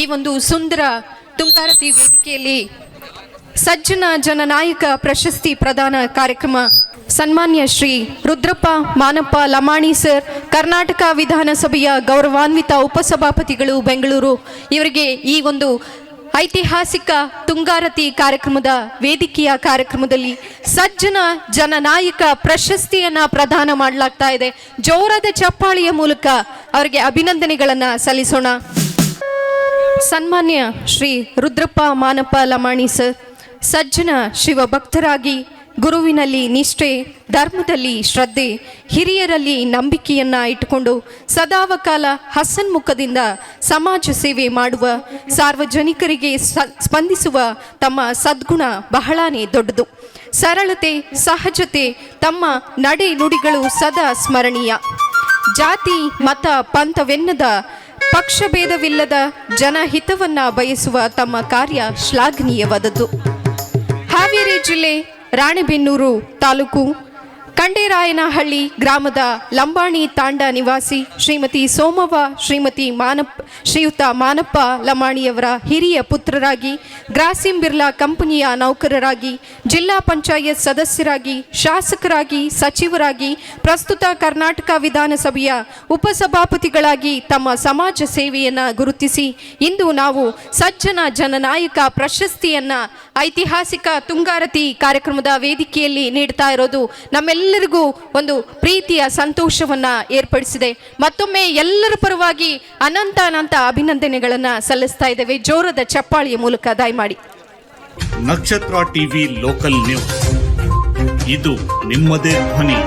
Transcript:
ಈ ಒಂದು ಸುಂದರ ತುಂಗಾರತಿ ವೇದಿಕೆಯಲ್ಲಿ ಸಜ್ಜನ ಜನನಾಯಕ ಪ್ರಶಸ್ತಿ ಪ್ರದಾನ ಕಾರ್ಯಕ್ರಮ ಸನ್ಮಾನ್ಯ ಶ್ರೀ ರುದ್ರಪ್ಪ ಮಾನಪ್ಪ ಲಮಾಣಿ ಸರ್, ಕರ್ನಾಟಕ ವಿಧಾನಸಭೆಯ ಗೌರವಾನ್ವಿತ ಉಪಸಭಾಪತಿಗಳು ಬೆಂಗಳೂರು ಇವರಿಗೆ ಈ ಒಂದು ಐತಿಹಾಸಿಕ ತುಂಗಾರತಿ ಕಾರ್ಯಕ್ರಮದ ವೇದಿಕೆಯ ಕಾರ್ಯಕ್ರಮದಲ್ಲಿ ಸಜ್ಜನ ಜನನಾಯಕ ಪ್ರಶಸ್ತಿಯನ್ನ ಪ್ರದಾನ ಮಾಡಲಾಗ್ತಾ ಇದೆ. ಜೋರದ ಚಪ್ಪಾಳಿಯ ಮೂಲಕ ಅವರಿಗೆ ಅಭಿನಂದನೆಗಳನ್ನು ಸಲ್ಲಿಸೋಣ. ಸನ್ಮಾನ್ಯ ಶ್ರೀ ರುದ್ರಪ್ಪ ಮಾನಪ್ಪ ಲಮಾಣಿ ಸರ್, ಸಜ್ಜನ ಶಿವಭಕ್ತರಾಗಿ ಗುರುವಿನಲ್ಲಿ ನಿಷ್ಠೆ, ಧರ್ಮದಲ್ಲಿ ಶ್ರದ್ಧೆ, ಹಿರಿಯರಲ್ಲಿ ನಂಬಿಕೆಯನ್ನ ಇಟ್ಟುಕೊಂಡು ಸದಾವಕಾಲ ಹಸನ್ಮುಖದಿಂದ ಸಮಾಜ ಸೇವೆ ಮಾಡುವ, ಸಾರ್ವಜನಿಕರಿಗೆ ಸ್ಪಂದಿಸುವ ತಮ್ಮ ಸದ್ಗುಣ ಬಹಳಾನೇ ದೊಡ್ಡದು. ಸರಳತೆ, ಸಹಜತೆ, ತಮ್ಮ ನಡೆ ನುಡಿಗಳು ಸದಾ ಸ್ಮರಣೀಯ. ಜಾತಿ, ಮತ, ಪಂಥವೆನ್ನದ ಪಕ್ಷಭೇದವಿಲ್ಲದ ಜನಹಿತವನ್ನ ಬಯಸುವ ತಮ್ಮ ಕಾರ್ಯ ಶ್ಲಾಘನೀಯವಾದದ್ದು. ಹಾವೇರಿ ಜಿಲ್ಲೆ ರಾಣೆಬೆನ್ನೂರು ತಾಲೂಕು ಕಂಡೇರಾಯನಹಳ್ಳಿ ಗ್ರಾಮದ ಲಂಬಾಣಿ ತಾಂಡ ನಿವಾಸಿ ಶ್ರೀಮತಿ ಸೋಮವ್ವ, ಶ್ರೀಮತಿ ಮಾನಪ್ ಶ್ರೀಯುತ ಮಾನಪ್ಪ ಲಮಾಣಿಯವರ ಹಿರಿಯ ಪುತ್ರರಾಗಿ ಗ್ರಾಸಿಂ ಬಿರ್ಲಾ ಕಂಪನಿಯ ನೌಕರರಾಗಿ, ಜಿಲ್ಲಾ ಪಂಚಾಯತ್ ಸದಸ್ಯರಾಗಿ, ಶಾಸಕರಾಗಿ, ಸಚಿವರಾಗಿ, ಪ್ರಸ್ತುತ ಕರ್ನಾಟಕ ವಿಧಾನಸಭೆಯ ಉಪಸಭಾಪತಿಗಳಾಗಿ ತಮ್ಮ ಸಮಾಜ ಸೇವೆಯನ್ನು ಗುರುತಿಸಿ, ಇಂದು ನಾವು ಸಜ್ಜನ ಜನನಾಯಕ ಪ್ರಶಸ್ತಿಯನ್ನ ಐತಿಹಾಸಿಕ ತುಂಗಾರತಿ ಕಾರ್ಯಕ್ರಮದ ವೇದಿಕೆಯಲ್ಲಿ ನೀಡ್ತಾ ಇರೋದು ನಮ್ಮೆಲ್ಲರಿಗೂ ಒಂದು ಪ್ರೀತಿಯ ಸಂತೋಷವನ್ನು ಏರ್ಪಡಿಸಿದೆ. ಮತ್ತೊಮ್ಮೆ ಎಲ್ಲರ ಪರವಾಗಿ ಅನಂತ ಅನಂತ ಅಭಿನಂದನೆಗಳನ್ನು ಸಲ್ಲಿಸ್ತಾ ಇದ್ದೇವೆ. ಜೋರದ ಚಪ್ಪಾಳಿಯ ಮೂಲಕ ದಯಮಾಡಿ ನಕ್ಷತ್ರ ಟಿವಿ ಲೋಕಲ್ ನ್ಯೂಸ್. ಇದು ನಿಮ್ಮದೇ ಧ್ವನಿ.